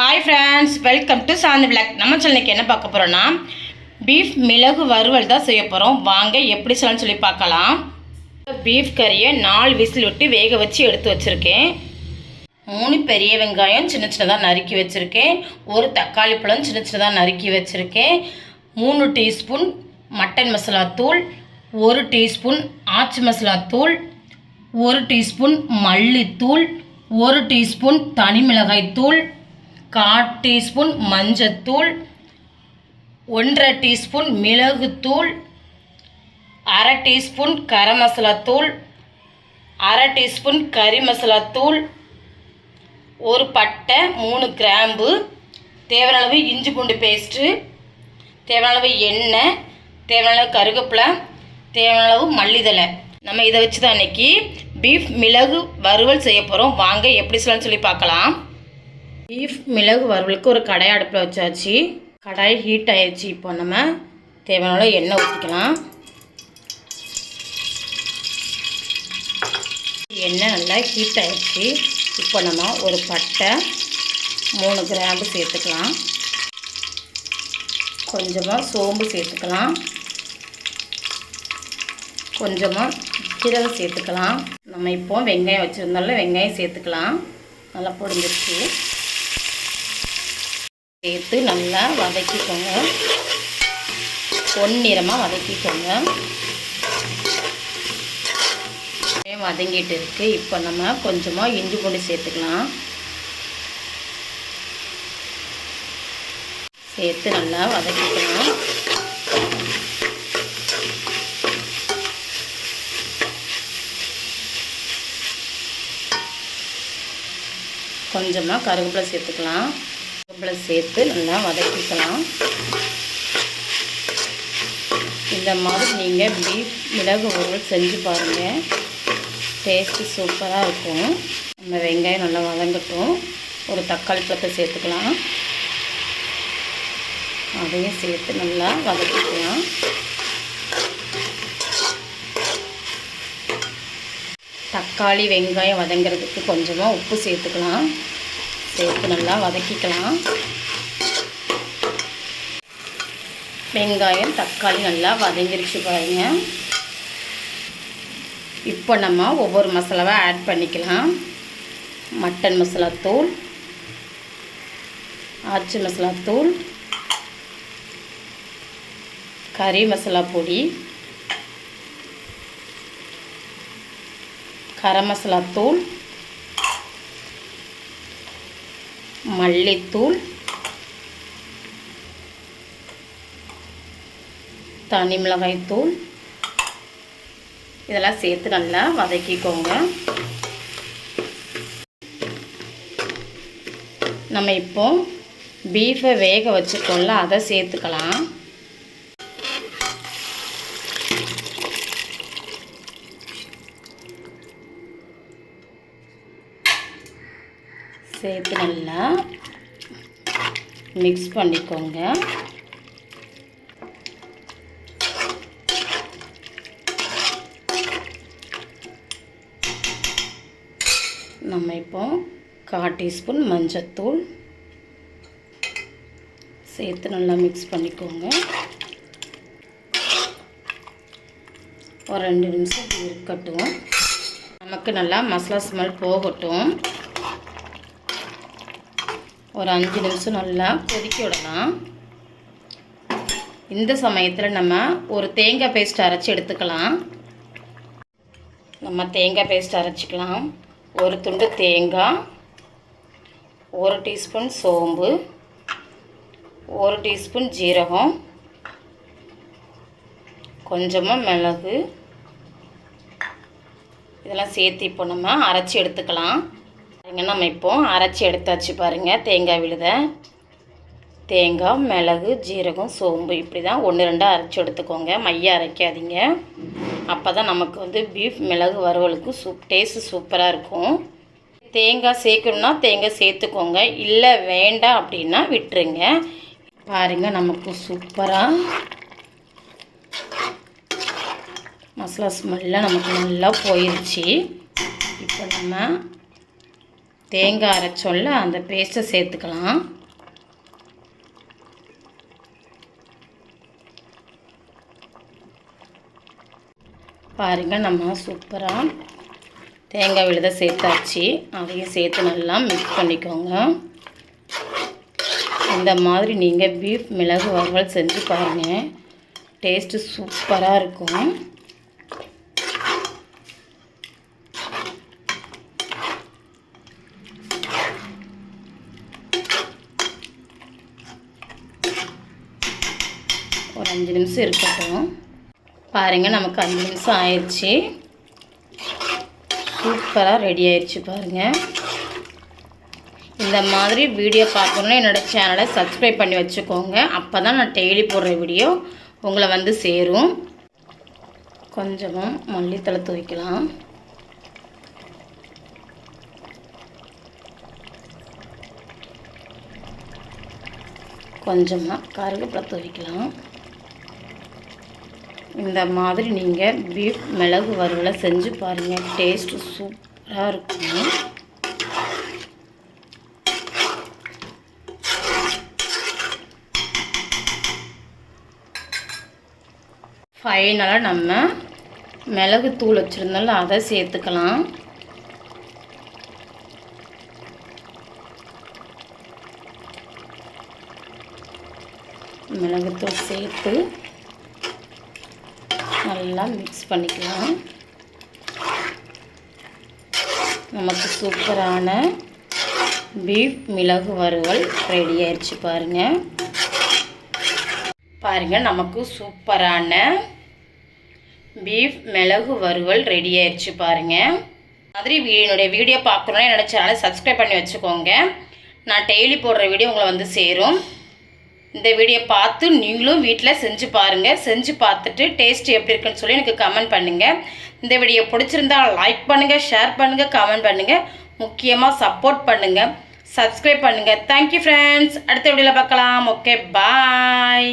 Hi friends welcome to Shanthi blog நம்ம சேனலுக்கு என்ன பார்க்க போகிறோன்னா பீஃப் மிளகு வறுவல் தான் செய்ய போகிறோம் வாங்க எப்படி செய்யலாம்னு சொல்லி பார்க்கலாம். பீஃப் கறியை நாலு விசில் விட்டு வேக வச்சு எடுத்து வச்சுருக்கேன். மூணு பெரிய வெங்காயம் சின்ன சின்னதாக நறுக்கி வச்சுருக்கேன். ஒரு தக்காளி பழம் சின்ன சின்னதாக நறுக்கி வச்சுருக்கேன். மூணு டீஸ்பூன் மட்டன் மசாலா தூள் ஒரு டீஸ்பூன் ஆச்சி மசாலா தூள் ஒரு டீஸ்பூன் மல்லித்தூள் ஒரு டீஸ்பூன் தனி மிளகாய் தூள் கால் டீஸ்பூன் மஞ்சத்தூள் ஒன்றரை டீஸ்பூன் மிளகுத்தூள் அரை டீஸ்பூன் கரம் மசாலா தூள் அரை டீஸ்பூன் கறி மசாலா தூள் ஒரு பட்டை மூணு கிராம்பு தேவையான அளவு இஞ்சி பூண்டு பேஸ்ட்டு தேவையான அளவு எண்ணெய் தேவையான அளவு கருவேப்பிலை தேவையான அளவு மல்லிதழை நம்ம இதை வச்சு தான் அன்றைக்கி பீஃப் மிளகு வறுவல் செய்ய போகிறோம் வாங்க எப்படி சொல்லணும்னு சொல்லி பார்க்கலாம். பீஃப் மிளகு வறுவலுக்கு ஒரு கடாய் அடுப்பில் வச்சாச்சு. கடாய் ஹீட் ஆயிடுச்சு இப்போ நம்ம தேவையான எண்ணெய் ஊற்றிக்கலாம் எண்ணெய் நல்லா ஹீட் ஆயிடுச்சு இப்போ நம்ம ஒரு பட்டை மூணு கிராம்பு சேர்த்துக்கலாம். கொஞ்சமாக சோம்பு சேர்த்துக்கலாம். கொஞ்சமாக ஜீரகம் சேர்த்துக்கலாம். நம்ம இப்போ வெங்காயம் வச்சுருந்தாலும் வெங்காயம் சேர்த்துக்கலாம். நல்லா பொடிஞ்சிருச்சு சேர்த்து நல்லா வதக்கிக்கோங்க. பொன்னிறமாக வதக்கிக்கோங்க. வதங்கிட்டு இருக்கு. இப்போ நம்ம கொஞ்சமாக இஞ்சி பூண்டு சேர்த்துக்கலாம். சேர்த்து நல்லா வதக்கிக்கலாம். கொஞ்சமாக கருவேப்பிலை சேர்த்துக்கலாம். கருவேப்பிலை சேர்த்து நல்லா வதக்கிக்கலாம். இந்த மாதிரி நீங்கள் பீஃப் மிளகு உருவல் செஞ்சு பாருங்கள் டேஸ்ட்டு சூப்பராக இருக்கும். நம்ம வெங்காயம் நல்லா வதங்கட்டும். ஒரு தக்காளி பழத்தை சேர்த்துக்கலாம். அதையும் சேர்த்து நல்லா வதக்கிக்கலாம். தக்காளி வெங்காயம் வதங்கிறதுக்கு கொஞ்சமாக உப்பு சேர்த்துக்கலாம். சேர்த்து நல்லா வதக்கிக்கலாம். வெங்காயம் தக்காளி நல்லா வதங்கிருச்சு பாருங்க. இப்போ நம்ம ஒவ்வொரு மசாலாவை ஆட் பண்ணிக்கலாம். மட்டன் மசாலா தூள் ஆச்சி மசாலா தூள் கறி மசாலா பொடி கரம் மசாலா தூள் மல்லித்தூள் தனி மிளகாய்த்தூள். இதெல்லாம் சேர்த்து நல்லா வதக்கிக்கோங்க. நம்ம இப்போ பீஃபை வேக வச்சுருக்கோம்ல அதை சேர்த்துக்கலாம். சேர்த்து நல்லா மிக்ஸ் பண்ணிக்கோங்க. நம்ம இப்போ கால் டீஸ்பூன் மஞ்சத்தூள் சேர்த்து நல்லா மிக்ஸ் பண்ணிக்கோங்க. ஒரு ரெண்டு நிமிஷம் இருக்கட்டும். நமக்கு நல்லா மசாலா ஸ்மெல் போகட்டும். ஒரு அஞ்சு நிமிஷம் நல்லா கொதிக்க விடலாம் இந்த சமயத்தில் நம்ம ஒரு தேங்காய் பேஸ்ட் அரைச்சி எடுத்துக்கலாம். நம்ம தேங்காய் பேஸ்ட் அரைச்சிக்கலாம். ஒரு துண்டு தேங்காய் ஒரு டீஸ்பூன் சோம்பு ஒரு டீஸ்பூன் ஜீரகம் கொஞ்சமாக மிளகு. இதெல்லாம் சேர்த்து இப்போ நம்ம அரைச்சி எடுத்துக்கலாம். பாருங்க நம்ம இப்போ அரைச்சி எடுத்தாச்சு பாருங்கள் தேங்காய் விழுதை. தேங்காய் மிளகு ஜீரகம் சோம்பு இப்படி தான் ஒன்று ரெண்டாக அரைச்சி எடுத்துக்கோங்க. மைய அரைக்காதீங்க. அப்போ தான் நமக்கு வந்து பீஃப் மிளகு வறுவலுக்கு சூப் டேஸ்ட்டு சூப்பராக இருக்கும். தேங்காய் சேர்க்கணுன்னா தேங்காய் சேர்த்துக்கோங்க. இல்லை வேண்டாம் அப்படின்னா விட்டுருங்க. பாருங்கள் நமக்கு சூப்பராக மசாலா ஸ்மெல்லாம் நமக்கு நல்லா போயிடுச்சு இப்போ நம்ம தேங்காய் அரைச்சோல்ல அந்த பேஸ்ட்டை சேர்த்துக்கலாம். பாருங்கள் நம்ம சூப்பராக தேங்காய் விழுத சேர்த்தாச்சு. அதையும் சேர்த்து நல்லா மிக்ஸ் பண்ணிக்கோங்க. இந்த மாதிரி நீங்கள் பீஃப் மிளகு வறுவல் செஞ்சு பாருங்கள் டேஸ்ட்டு சூப்பராக இருக்கும். ஒரு அஞ்சு நிமிஷம் இருக்கட்டும். பாருங்கள் நமக்கு அஞ்சு நிமிஷம் ஆயிடுச்சு. சூப்பராக ரெடி ஆயிடுச்சு பாருங்கள் இந்த மாதிரி வீடியோ பார்க்கணுன்னா என்னோடய சேனலை சப்ஸ்கிரைப் பண்ணி வச்சுக்கோங்க. அப்போ தான் நான் டெய்லி போடுற வீடியோ உங்களை வந்து சேரும். கொஞ்சமாக மல்லித்தலை துவைக்கலாம். கொஞ்சமாக கருகப்பில் துவைக்கலாம். இந்த மாதிரி நீங்கள் பீஃப் மிளகு வறுவலை செஞ்சு பாருங்கள் டேஸ்ட்டு சூப்பராக இருக்கும் ஃபைனலாக நம்ம மிளகு தூள் வச்சுருந்தாலும் அதை சேர்த்துக்கலாம். மிளகுத்தூள் சேர்த்து நல்லா மிக்ஸ் பண்ணிக்கலாம். நமக்கு சூப்பரான பீஃப் மிளகு வறுவல் ரெடி ஆயிடுச்சு பாருங்கள் பாருங்கள் நமக்கு சூப்பரான பீஃப் மிளகு வறுவல் ரெடி ஆயிடுச்சு பாருங்கள் மாதிரி என்னுடைய வீடியோ பார்க்கணுன்னா என்னோட சேனலை சப்ஸ்கிரைப் பண்ணி வச்சுக்கோங்க. நான் டெய்லி போடுற வீடியோ உங்களை வந்து சேரும். இந்த வீடியோ பார்த்து நீங்களும் வீட்டில் செஞ்சு பாருங்கள் செஞ்சு பார்த்துட்டு டேஸ்ட் எப்படி இருக்குன்னு சொல்லி எனக்கு கமெண்ட் பண்ணுங்கள் இந்த வீடியோ பிடிச்சிருந்தா லைக் பண்ணுங்கள் ஷேர் பண்ணுங்கள் கமெண்ட் பண்ணுங்கள் முக்கியமாக சப்போர்ட் பண்ணுங்கள் சப்ஸ்கிரைப் பண்ணுங்கள் தேங்க்யூ ஃப்ரெண்ட்ஸ் அடுத்த வீடியோவில் பார்க்கலாம். Okay bye